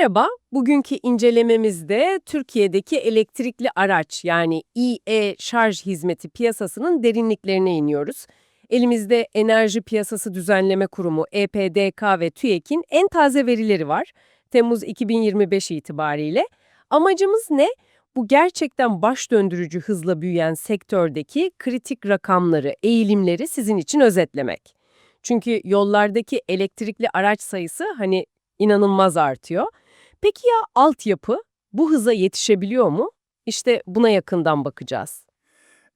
Merhaba, bugünkü incelememizde Türkiye'deki elektrikli araç yani e şarj hizmeti piyasasının derinliklerine iniyoruz. Elimizde Enerji Piyasası Düzenleme Kurumu EPDK ve TÜİK'in en taze verileri var. Temmuz 2025 itibariyle. Amacımız ne? Bu gerçekten baş döndürücü hızla büyüyen sektördeki kritik rakamları, eğilimleri sizin için özetlemek. Çünkü yollardaki elektrikli araç sayısı hani inanılmaz artıyor. Peki ya altyapı bu hıza yetişebiliyor mu? İşte buna yakından bakacağız.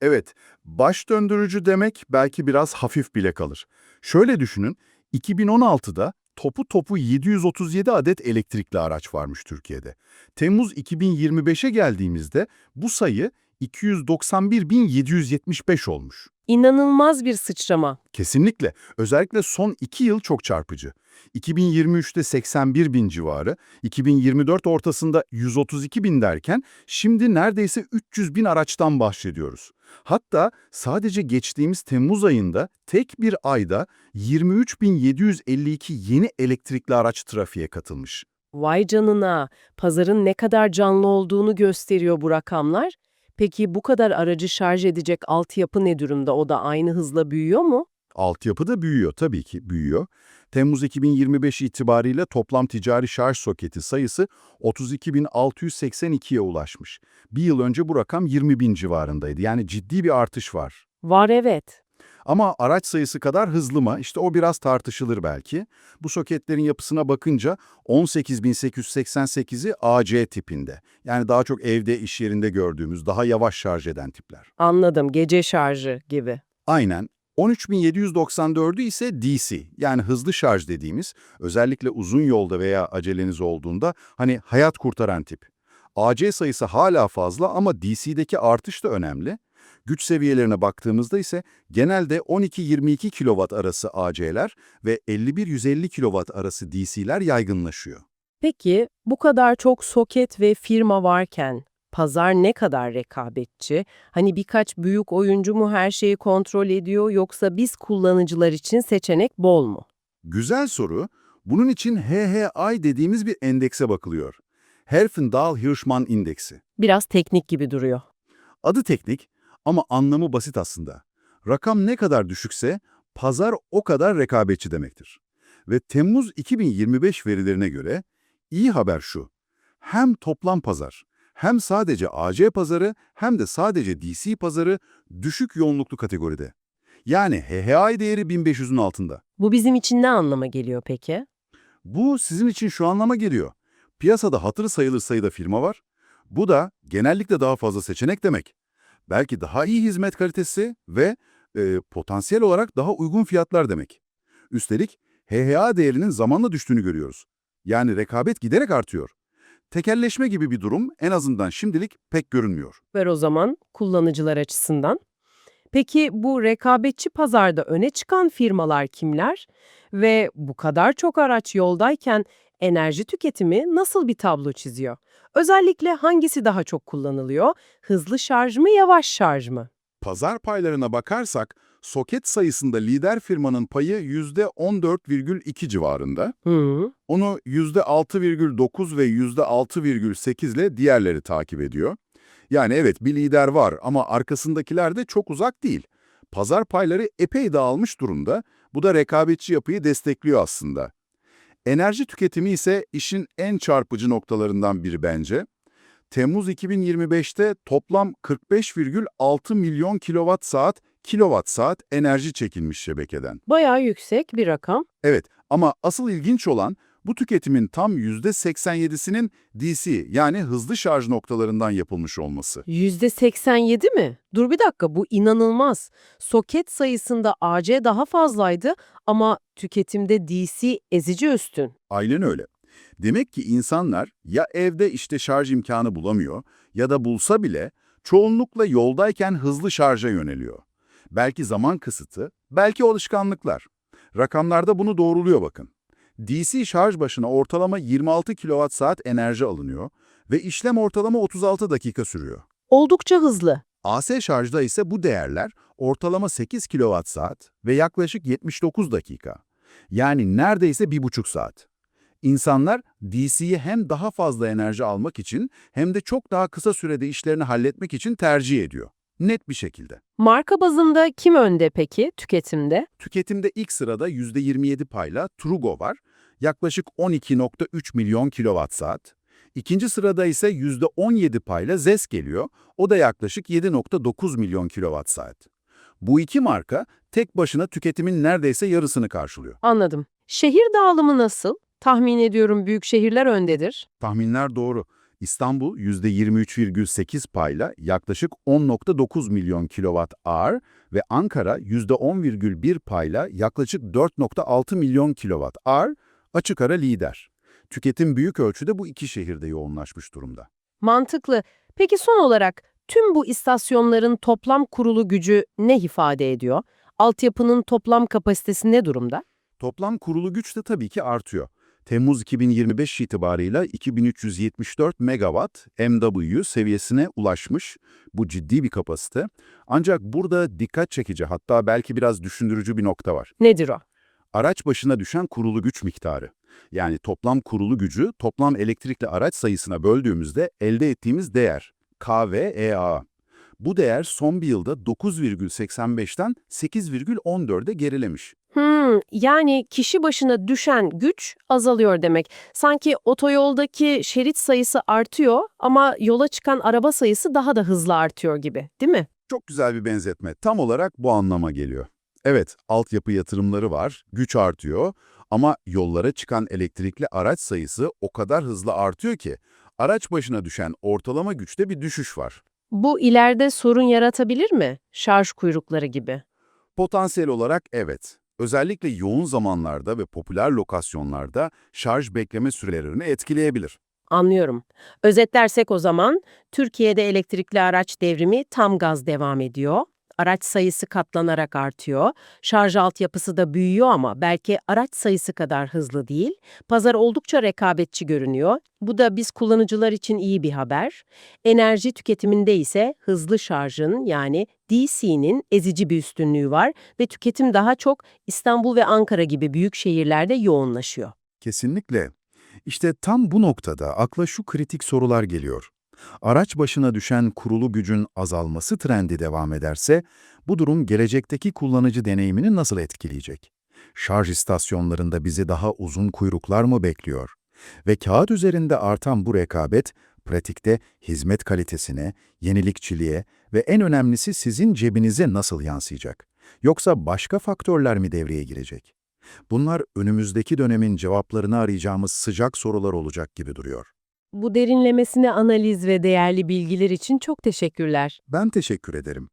Evet, baş döndürücü demek belki biraz hafif bile kalır. Şöyle düşünün, 2016'da topu topu 737 adet elektrikli araç varmış Türkiye'de. Temmuz 2025'e geldiğimizde bu sayı 291.775 olmuş. İnanılmaz bir sıçrama. Kesinlikle. Özellikle son iki yıl çok çarpıcı. 2023'te 81 bin civarı, 2024 ortasında 132 bin derken şimdi neredeyse 300 bin araçtan bahsediyoruz. Hatta sadece geçtiğimiz Temmuz ayında tek bir ayda 23.752 yeni elektrikli araç trafiğe katılmış. Vay canına, pazarın ne kadar canlı olduğunu gösteriyor bu rakamlar. Peki bu kadar aracı şarj edecek altyapı ne durumda? O da aynı hızla büyüyor mu? Altyapı da büyüyor tabii ki büyüyor. Temmuz 2025 itibariyle toplam ticari şarj soketi sayısı 32.682'ye ulaşmış. Bir yıl önce bu rakam 20.000 civarındaydı. Yani ciddi bir artış var. Var evet. Ama araç sayısı kadar hızlı mı? İşte o biraz tartışılır belki. Bu soketlerin yapısına bakınca 18.888'i AC tipinde. Yani daha çok evde, iş yerinde gördüğümüz daha yavaş şarj eden tipler. Anladım, gece şarjı gibi. Aynen. 13.794'ü ise DC yani hızlı şarj dediğimiz özellikle uzun yolda veya aceleniz olduğunda hani hayat kurtaran tip. AC sayısı hala fazla ama DC'deki artış da önemli. Güç seviyelerine baktığımızda ise genelde 12-22 kW arası AC'ler ve 51-150 kW arası DC'ler yaygınlaşıyor. Peki bu kadar çok soket ve firma varken pazar ne kadar rekabetçi? Hani birkaç büyük oyuncu mu her şeyi kontrol ediyor yoksa biz kullanıcılar için seçenek bol mu? Güzel soru. Bunun için HHI dediğimiz bir endekse bakılıyor. Herfindahl-Hirschman indeksi. Biraz teknik gibi duruyor. Adı teknik ama anlamı basit aslında. Rakam ne kadar düşükse pazar o kadar rekabetçi demektir. Ve Temmuz 2025 verilerine göre iyi haber şu. Hem toplam pazar, hem sadece AC pazarı hem de sadece DC pazarı düşük yoğunluklu kategoride. Yani HHI değeri 1500'ün altında. Bu bizim için ne anlama geliyor peki? Bu sizin için şu anlama geliyor. Piyasada hatırı sayılır sayıda firma var. Bu da genellikle daha fazla seçenek demek. Belki daha iyi hizmet kalitesi ve e, potansiyel olarak daha uygun fiyatlar demek. Üstelik HHA değerinin zamanla düştüğünü görüyoruz. Yani rekabet giderek artıyor. Tekelleşme gibi bir durum en azından şimdilik pek görünmüyor. Ver o zaman kullanıcılar açısından. Peki bu rekabetçi pazarda öne çıkan firmalar kimler? Ve bu kadar çok araç yoldayken enerji tüketimi nasıl bir tablo çiziyor? Özellikle hangisi daha çok kullanılıyor? Hızlı şarj mı, yavaş şarj mı? Pazar paylarına bakarsak soket sayısında lider firmanın payı %14,2 civarında. Hı, Onu %6,9 ve %6,8 ile diğerleri takip ediyor. Yani evet bir lider var ama arkasındakiler de çok uzak değil. Pazar payları epey dağılmış durumda. Bu da rekabetçi yapıyı destekliyor aslında. Enerji tüketimi ise işin en çarpıcı noktalarından biri bence. Temmuz 2025'te toplam 45,6 milyon kilowatt saat kilowatt saat enerji çekilmiş şebekeden. bayağı yüksek bir rakam. Evet ama asıl ilginç olan bu tüketimin tam %87'sinin DC yani hızlı şarj noktalarından yapılmış olması. %87 mi? Dur bir dakika bu inanılmaz. Soket sayısında AC daha fazlaydı ama tüketimde DC ezici üstün. Aynen öyle. Demek ki insanlar ya evde işte şarj imkanı bulamıyor ya da bulsa bile çoğunlukla yoldayken hızlı şarja yöneliyor. Belki zaman kısıtı, belki alışkanlıklar. Rakamlarda bunu doğruluyor bakın. DC şarj başına ortalama 26 kWh enerji alınıyor ve işlem ortalama 36 dakika sürüyor. Oldukça hızlı. AC şarjda ise bu değerler ortalama 8 kWh ve yaklaşık 79 dakika. Yani neredeyse bir buçuk saat. İnsanlar DC'yi hem daha fazla enerji almak için hem de çok daha kısa sürede işlerini halletmek için tercih ediyor. Net bir şekilde. Marka bazında kim önde peki tüketimde? Tüketimde ilk sırada %27 payla Trugo var. Yaklaşık 12.3 milyon kilowatt-saat. İkinci sırada ise %17 payla ZES geliyor. O da yaklaşık 7.9 milyon kilowatt-saat. Bu iki marka tek başına tüketimin neredeyse yarısını karşılıyor. Anladım. Şehir dağılımı nasıl? Tahmin ediyorum büyük şehirler öndedir. Tahminler doğru. İstanbul %23,8 payla yaklaşık 10.9 milyon kilowatt ağır ve Ankara %10,1 payla yaklaşık 4.6 milyon kilowatt ağır açık ara lider. Tüketim büyük ölçüde bu iki şehirde yoğunlaşmış durumda. Mantıklı. Peki son olarak tüm bu istasyonların toplam kurulu gücü ne ifade ediyor? Altyapının toplam kapasitesi ne durumda? Toplam kurulu güç de tabii ki artıyor. Temmuz 2025 itibarıyla 2374 megawatt MW seviyesine ulaşmış. Bu ciddi bir kapasite. Ancak burada dikkat çekici hatta belki biraz düşündürücü bir nokta var. Nedir o? Araç başına düşen kurulu güç miktarı. Yani toplam kurulu gücü toplam elektrikli araç sayısına böldüğümüzde elde ettiğimiz değer. KVEA. Bu değer son bir yılda 9,85'ten 8,14'e gerilemiş. Hmm, yani kişi başına düşen güç azalıyor demek. Sanki otoyoldaki şerit sayısı artıyor ama yola çıkan araba sayısı daha da hızlı artıyor gibi, değil mi? Çok güzel bir benzetme. Tam olarak bu anlama geliyor. Evet, altyapı yatırımları var, güç artıyor ama yollara çıkan elektrikli araç sayısı o kadar hızlı artıyor ki araç başına düşen ortalama güçte bir düşüş var. Bu ileride sorun yaratabilir mi? Şarj kuyrukları gibi. Potansiyel olarak evet. Özellikle yoğun zamanlarda ve popüler lokasyonlarda şarj bekleme sürelerini etkileyebilir. Anlıyorum. Özetlersek o zaman, Türkiye'de elektrikli araç devrimi tam gaz devam ediyor. Araç sayısı katlanarak artıyor. Şarj altyapısı da büyüyor ama belki araç sayısı kadar hızlı değil. Pazar oldukça rekabetçi görünüyor. Bu da biz kullanıcılar için iyi bir haber. Enerji tüketiminde ise hızlı şarjın yani DC'nin ezici bir üstünlüğü var ve tüketim daha çok İstanbul ve Ankara gibi büyük şehirlerde yoğunlaşıyor. Kesinlikle. İşte tam bu noktada akla şu kritik sorular geliyor. Araç başına düşen kurulu gücün azalması trendi devam ederse, bu durum gelecekteki kullanıcı deneyimini nasıl etkileyecek? Şarj istasyonlarında bizi daha uzun kuyruklar mı bekliyor? Ve kağıt üzerinde artan bu rekabet, pratikte hizmet kalitesine, yenilikçiliğe ve en önemlisi sizin cebinize nasıl yansıyacak? Yoksa başka faktörler mi devreye girecek? Bunlar önümüzdeki dönemin cevaplarını arayacağımız sıcak sorular olacak gibi duruyor. Bu derinlemesine analiz ve değerli bilgiler için çok teşekkürler. Ben teşekkür ederim.